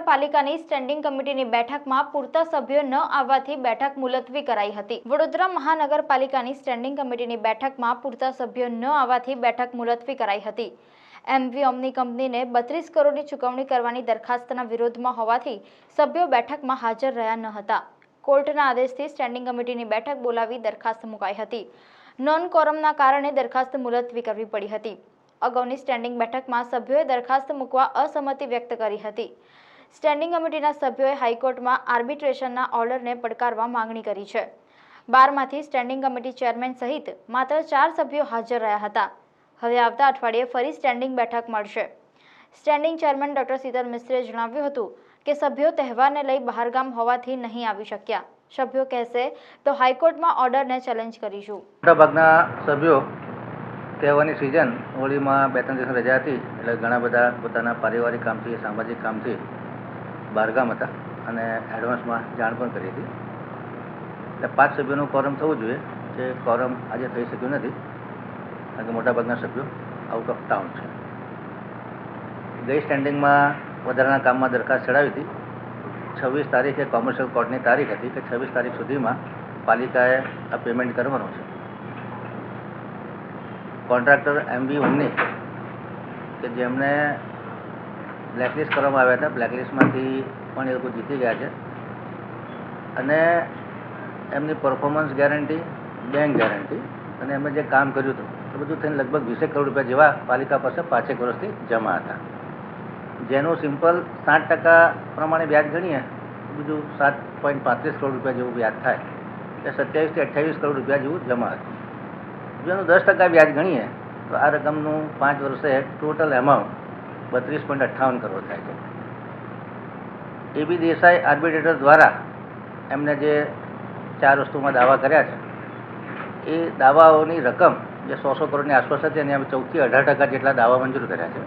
મહાનગરપાલિકાની સ્ટેન્ડિંગ કમિટીની બેઠકમાં પૂરતા સભ્યો ન આવવાથી બેઠક મુલતવી કરાઈ હતી. વડોદરા મહાનગરપાલિકાની સ્ટેન્ડિંગ કમિટીની બેઠકમાં પૂરતા સભ્યો ન આવવાથી બેઠક મુલતવી કરાઈ હતી. એમવી ઓમની કંપનીને બત્રીસ કરોડની ચૂકવણી કરવાની દરખાસ્તના વિરોધમાં હોવાથી સભ્યો બેઠકમાં હાજર રહ્યા ન હતા. કોર્ટના આદેશથી સ્ટેન્ડિંગ કમિટીની બેઠક બોલાવી દરખાસ્ત મુકાઈ હતી. નોન કોરમના કારણે દરખાસ્ત મુલતવી કરવી પડી હતી. અગાઉની સ્ટેન્ડિંગ બેઠકમાં સભ્યોએ દરખાસ્ત મૂકવા અસંમતિ વ્યક્ત કરી હતી. સ્ટેન્ડિંગ કમિટીના સભ્યોએ હાઈકોર્ટમાં આર્બિટ્રેશનના ઓર્ડરને પડકારવા માંગણી કરી છે. બારમાંથી સ્ટેન્ડિંગ કમિટી ચેરમેન સહિત માત્ર ચાર સભ્યો હાજર રહ્યા હતા. હવે આવતા અઠવાડિયે ફરી સ્ટેન્ડિંગ બેઠક મળશે. સ્ટેન્ડિંગ ચેરમેન ડોક્ટર શીતલ મિશ્રે જણાવ્યું હતું કે સભ્યો તહેવારને લઈ બહારગામ હોવાથી નહીં આવી શક્યા. સભ્યો કહેશે, તો હાઈકોર્ટમાં ઓર્ડરને ચેલેન્જ કરીશું. મોટાભાગના સભ્યો તહેવારની સિઝન હોળીમાં બે ત્રણ દિવસ રજા હતી એટલે ઘણા બધા પોતાના પારિવારિક કામથી, સામાજિક કામથી બહારગામ હતા અને એડવાન્સમાં જાણ પણ કરી હતી. એટલે પાંચ સભ્યોનું કોરમ થવું જોઈએ જે કોરમ આજે થઈ શક્યું નથી. કારણ કે મોટાભાગના સભ્યો આઉટ ઓફ ટાઉન છે. ગઈ સ્ટેન્ડિંગમાં વધારાના કામમાં દરખાસ્ત ચડાવી હતી. છવ્વીસ તારીખે કોમર્શિયલ કોર્ટની તારીખ હતી કે છવ્વીસ તારીખ સુધીમાં પાલિકાએ આ પેમેન્ટ કરવાનું છે. કોન્ટ્રાક્ટર એમ બી ઉન્ની કે જેમને બ્લેકલિસ્ટ કરવામાં આવ્યા હતા. બ્લેકલિસ્ટમાંથી પણ એ લોકો જીતી ગયા છે. અને એમની પરફોર્મન્સ ગેરંટી બેંક ગેરંટી અને એમણે જે કામ કર્યું હતું, એ બધું થઈને લગભગ વીસેક કરોડ રૂપિયા જેવા પાલિકા પાસે પાંચેક વર્ષથી જમા હતા. જેનું સિમ્પલ સાત ટકા પ્રમાણે વ્યાજ ગણીએ બીજું સાત પોઈન્ટ પાંત્રીસ કરોડ રૂપિયા જેવું વ્યાજ થાય. એટલે સત્યાવીસથી અઠ્યાવીસ કરોડ રૂપિયા જેવું જમા હતું. જો એનું દસ ટકા વ્યાજ ગણીએ, તો આ રકમનું પાંચ વર્ષે ટોટલ એમાઉન્ટ બત્રીસ પોઈન્ટ અઠ્ઠાવન કરોડ થાય છે. એબી દેસાઈ આર્બિટ્રેટર દ્વારા એમને જે ચાર વસ્તુમાં દાવા કર્યા છે, એ દાવાઓની રકમ જે સો સો કરોડની આસપાસ હતી અને અમે ચૌદથી અઢાર ટકા જેટલા દાવા મંજૂર કર્યા છે.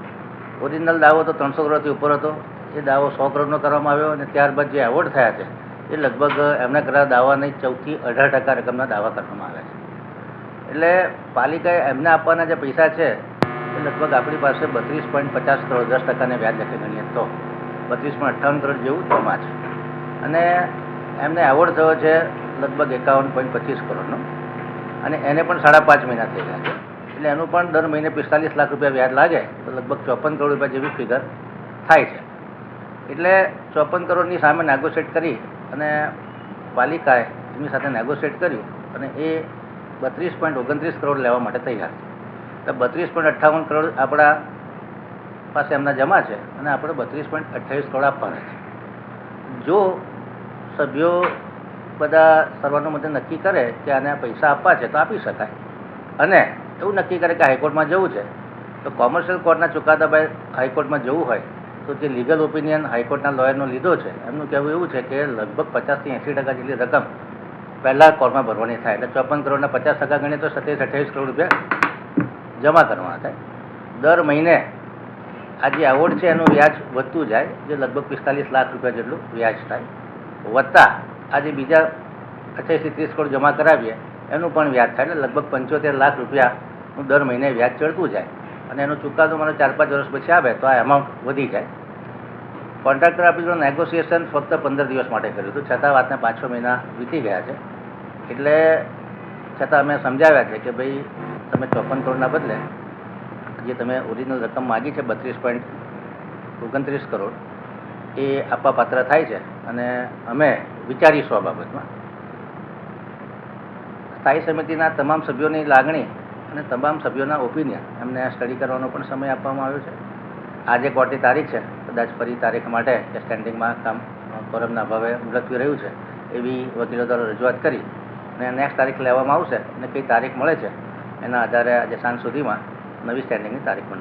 ઓરિજિનલ દાવો તો ત્રણસો કરોડથી ઉપર હતો. એ દાવો સો કરોડનો કરવામાં આવ્યો અને ત્યારબાદ જે એવોર્ડ થયા છે, એ લગભગ એમણે કરેલા દાવાની ચૌદથી અઢાર ટકા રકમના દાવા કરવામાં આવ્યા છે. એટલે પાલિકાએ એમને આપવાના જે પૈસા છે એ લગભગ આપણી પાસે બત્રીસ પોઈન્ટ પચાસ કરોડ, દસ ટકાને વ્યાજ લખે ગણીએ તો. બત્રીસ પોઈન્ટ અઠ્ઠાવન કરોડ જેવું જમા છે. અને એમને એવોર્ડ થયો છે લગભગ એકાવન પોઈન્ટ પચીસ કરોડનો. અને એને પણ સાડા પાંચ મહિના થઈ ગયા છે. એટલે એનું પણ દર મહિને પિસ્તાલીસ લાખ રૂપિયા વ્યાજ લાગે, તો લગભગ ચોપન કરોડ રૂપિયા જેવી ફિગર થાય છે. એટલે ચોપન કરોડની સામે નેગોશિએટ કરી અને પાલિકાએ એમની સાથે નેગોશિએટ કર્યું અને એ બત્રીસ પોઈન્ટ ઓગણત્રીસ કરોડ લેવા માટે તૈયાર છે. તો બત્રીસ પોઈન્ટ અઠ્ઠાવન કરોડ આપણા પાસે એમના જમા છે અને આપણે બત્રીસ પોઈન્ટ અઠ્ઠાવીસ કરોડ આપવાના છે. જો સભ્યો બધા સર્વાનુમતે નક્કી કરે કે આને પૈસા આપવા છે તો આપી શકાય. અને એવું નક્કી કરે કે હાઈકોર્ટમાં જવું છે, તો કોમર્શિયલ કોર્ટના ચુકાદા બાદ હાઈકોર્ટમાં જવું હોય, તો જે લીગલ ઓપિનિયન હાઈકોર્ટના લોયરનો લીધો છે, એમનું કહેવું એવું છે કે લગભગ પચાસથી એંસી ટકા જેટલી રકમ પહેલાં કોર્ટમાં ભરવાની થાય. એટલે ચોપન કરોડના પચાસ ટકા ગણીએ તો સત્યાવીસ અઠ્યાવીસ કરોડ રૂપિયા જમા કરવાના થાય. દર મહિને આ જે એવોર્ડ છે એનું વ્યાજ વધતું જાય, જે લગભગ પિસ્તાલીસ લાખ રૂપિયા જેટલું વ્યાજ થાય. વધતા આજે બીજા અઠ્યાસી ત્રીસ કરોડ જમા કરાવીએ, એનું પણ વ્યાજ થાય એટલે લગભગ પંચોતેર લાખ રૂપિયાનું દર મહિને વ્યાજ ચડતું જાય. અને એનો ચુકાદો મને ચાર પાંચ વર્ષ પછી આવે તો આ એમાઉન્ટ વધી જાય. કોન્ટ્રાક્ટર આપીશું નેગોશિએશન ફક્ત પંદર દિવસ માટે કર્યું હતું. છતાં વાતને પાંચ છ મહિના વીતી ગયા છે. એટલે છતાં અમે સમજાવ્યા છે કે ભાઈ તમે ચોપન કરોડના બદલે જે તમે ઓરિજિનલ રકમ માગી છે બત્રીસ પોઈન્ટ ઓગણત્રીસ કરોડ, એ આપવા પાત્ર થાય છે અને અમે વિચારીશું આ બાબતમાં. સ્થાયી સમિતિના તમામ સભ્યોની લાગણી અને તમામ સભ્યોના ઓપિનિયન એમને સ્ટડી કરવાનો પણ સમય આપવામાં આવ્યો છે. આજે કોર્ટની તારીખ છે, કદાચ ફરી તારીખ માટે કે સ્ટેન્ડિંગમાં કામ કોરમના અભાવે મુલતવી રહ્યું છે, એવી વકીલો દ્વારા રજૂઆત કરી અને નેક્સ્ટ તારીખ લેવામાં આવશે અને કઈ તારીખ મળે છે એના આધારે આજે સાંજ સુધીમાં નવી સ્ટેન્ડિંગની તારીખ પણ